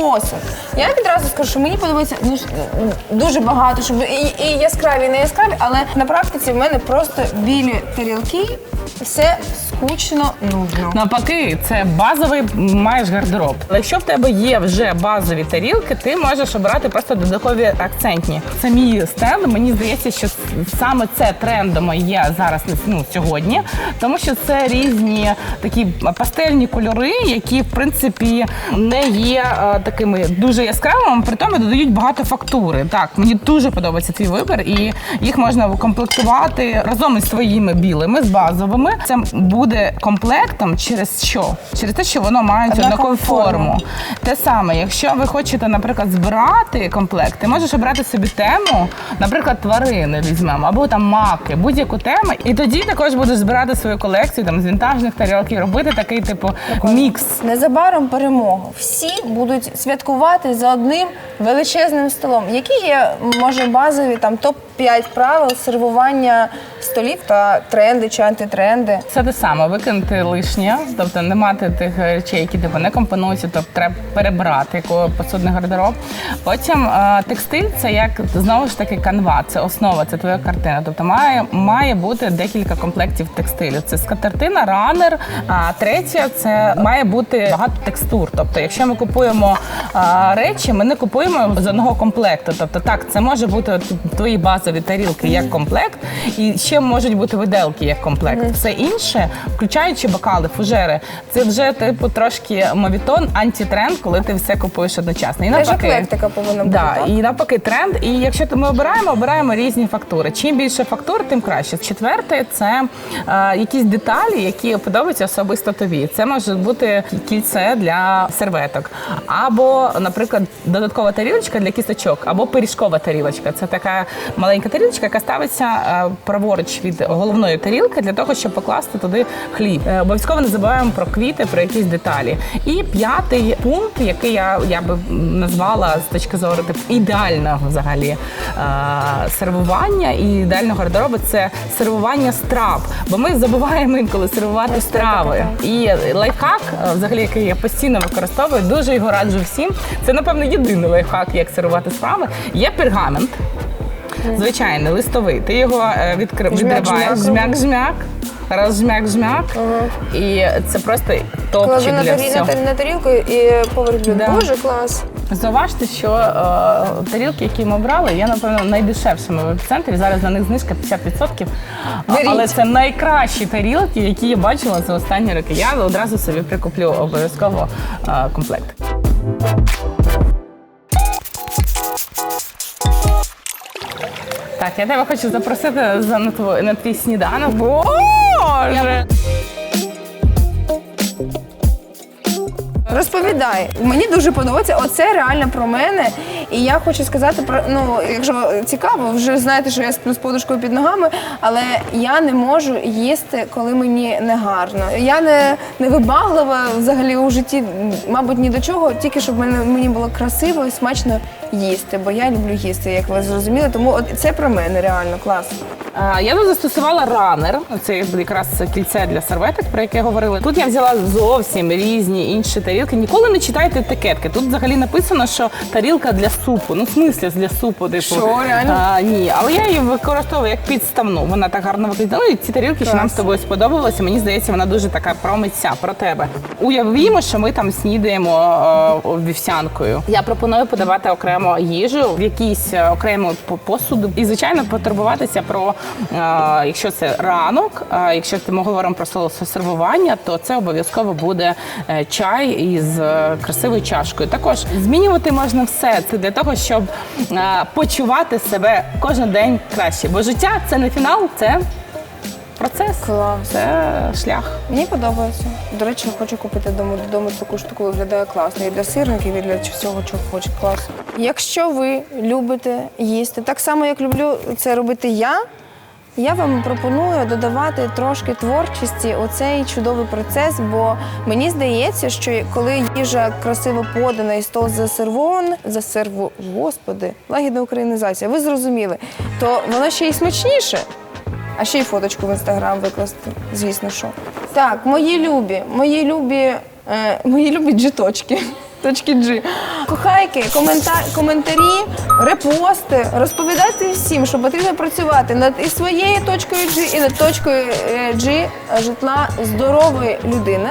посуд. Я відразу скажу, що мені подобається ну, дуже багато, щоб і, і яскраві, і не яскраві, але на практиці в мене просто білі тарілки, все скучно, нудно. Навпаки, це базовий маєш гардероб. Якщо в тебе є вже базові тарілки, ти можеш обирати просто додаткові акцентні. Це мій стенд. Мені здається, що саме це трендом є зараз ну, сьогодні, тому що це різні такі пастельні кольори, які в принципі не є е, такими дуже яскравими, при тому додають багато фактури. Так, мені дуже подобається твій вибір, і їх можна комплектувати разом із своїми білими, з базовими. Це буде комплектом через що? Через те, що воно має Однакову форму. Те саме, якщо ви хочете, наприклад, збирати комплект, ти можеш обрати собі тему, наприклад, тварини візьмемо, або там маки, будь-яку тему. І тоді також будеш збирати свою колекцію там з вінтажних тарілок і робити такий типу мікс. Незабаром перемога. Всі будуть святкувати за одним величезним столом. Які є, може, базові там топ-5 правил сервування столів та тренди чи антитренди? Це те саме, викинути лишнє, тобто не мати тих речей, які типу не компонуються, тобто треба перебрати якого посудний гардероб. Потім е, текстиль це як знову ж таки канва, це основа, це твоя картина. Тобто має, має бути декілька комплектів текстилю. Це скатертина, ранер. А третє це має бути багато текстур. Тобто, якщо ми купуємо е, речі, ми не купуємо з одного комплекту. Тобто, так, це може бути твої базові тарілки як комплект, і ще можуть бути виделки як комплект. Все інше, включаючи бокали, фужери, це вже типу трошки мовітон, антитренд, коли ти все купуєш одночасно. І Теж еклектика повинна бути, Да, так? і навпаки, тренд. І якщо ми обираємо, обираємо різні фактури. Чим більше фактур, тим краще. Четверте це е, якісь деталі, які подобаються особисто тобі. Це може бути кільце для серветок, або, наприклад, додаткова тарілочка для кісточок, або пиріжкова тарілочка. Це така маленька тарілочка, яка ставиться е, праворуч від головної тарілки для того, щоб покласти туди хліб. Е, Обов'язково не забуваємо про квіти, про якісь деталі. І п'ятий пункт, який я, я би назвала з точки зору типу, ідеального взагалі е, сервування і ідеального гардеробу це сервування страв. Бо ми забуваємо інколи сервувати страви. І лайфхак, е, взагалі, який я постійно використовую, дуже його раджу всім. Це, напевно, єдиний лайфхак, як сервувати страви. Є пергамент. Звичайний листовий. Ти його е, відкри... Відриваєш, жмяк жмяк, жмяк, раз жмяк, жмяк. І це просто топчик для всього. на тарілку і поверх блюд. Да. Боже, клас. Зауважте, що е, тарілки, які ми обрали, є, напевно, найдешевшими в епіцентрі. Зараз на них знижка 50%. Беріть. Але це найкращі тарілки, які я бачила за останні роки. Я одразу собі прикуплю обов'язково е, комплект. Так, я тебе хочу запросити за на твій, на твій сніданок. Боже! Розповідай, мені дуже подобається. Оце реально про мене. І я хочу сказати про ну, якщо цікаво, вже знаєте, що я сплю з подушкою під ногами, але я не можу їсти, коли мені не гарно. Я не, не вибаглива взагалі у житті, мабуть, ні до чого, тільки щоб мені було красиво і смачно їсти, бо я люблю їсти, як ви зрозуміли. Тому от це про мене реально клас. А, Я тут застосувала ранер. Це якраз кільце для серветок, про яке говорили. Тут я взяла зовсім різні інші тарілки. Ніколи не читайте етикетки. Тут взагалі написано, що тарілка для супу. Ну, в смислі для супу, типу. Що, реально? А, ні, але я її використовую як підставну. Вона так гарно виглядає. Ну, і ці тарілки, що нам з тобою сподобалося. Мені здається, вона дуже така про митця, про тебе. Уявімо, що ми там снідаємо е, вівсянкою. Я пропоную подавати окремо їжу в якійсь е, окрему посуду. І, звичайно, потурбуватися про, е, якщо це ранок, е, якщо ми говоримо про сервування, то це обов'язково буде чай із красивою чашкою. Також змінювати можна все. Це для того, щоб почувати себе кожен день краще. Бо життя це не фінал, це процес. Клас. Це шлях. Мені подобається. До речі, хочу купити дому додому таку штуку, виглядає класно. І для сирників, і для всього, чого хоче. Клас. Якщо ви любите їсти, так само як люблю це робити я. Я вам пропоную додавати трошки творчості у цей чудовий процес, бо мені здається, що коли їжа красиво подана і стол засервон, засерву, господи, лагідна українізація, ви зрозуміли, то воно ще й смачніше. А ще й фоточку в інстаграм викласти, звісно, що. Так, мої любі, мої любі, е, мої любі джиточки. точки G. Кохайки, коментар, коментарі, репости. Розповідайте всім, що потрібно працювати над і своєю точкою G, і над точкою е, G житла здорової людини.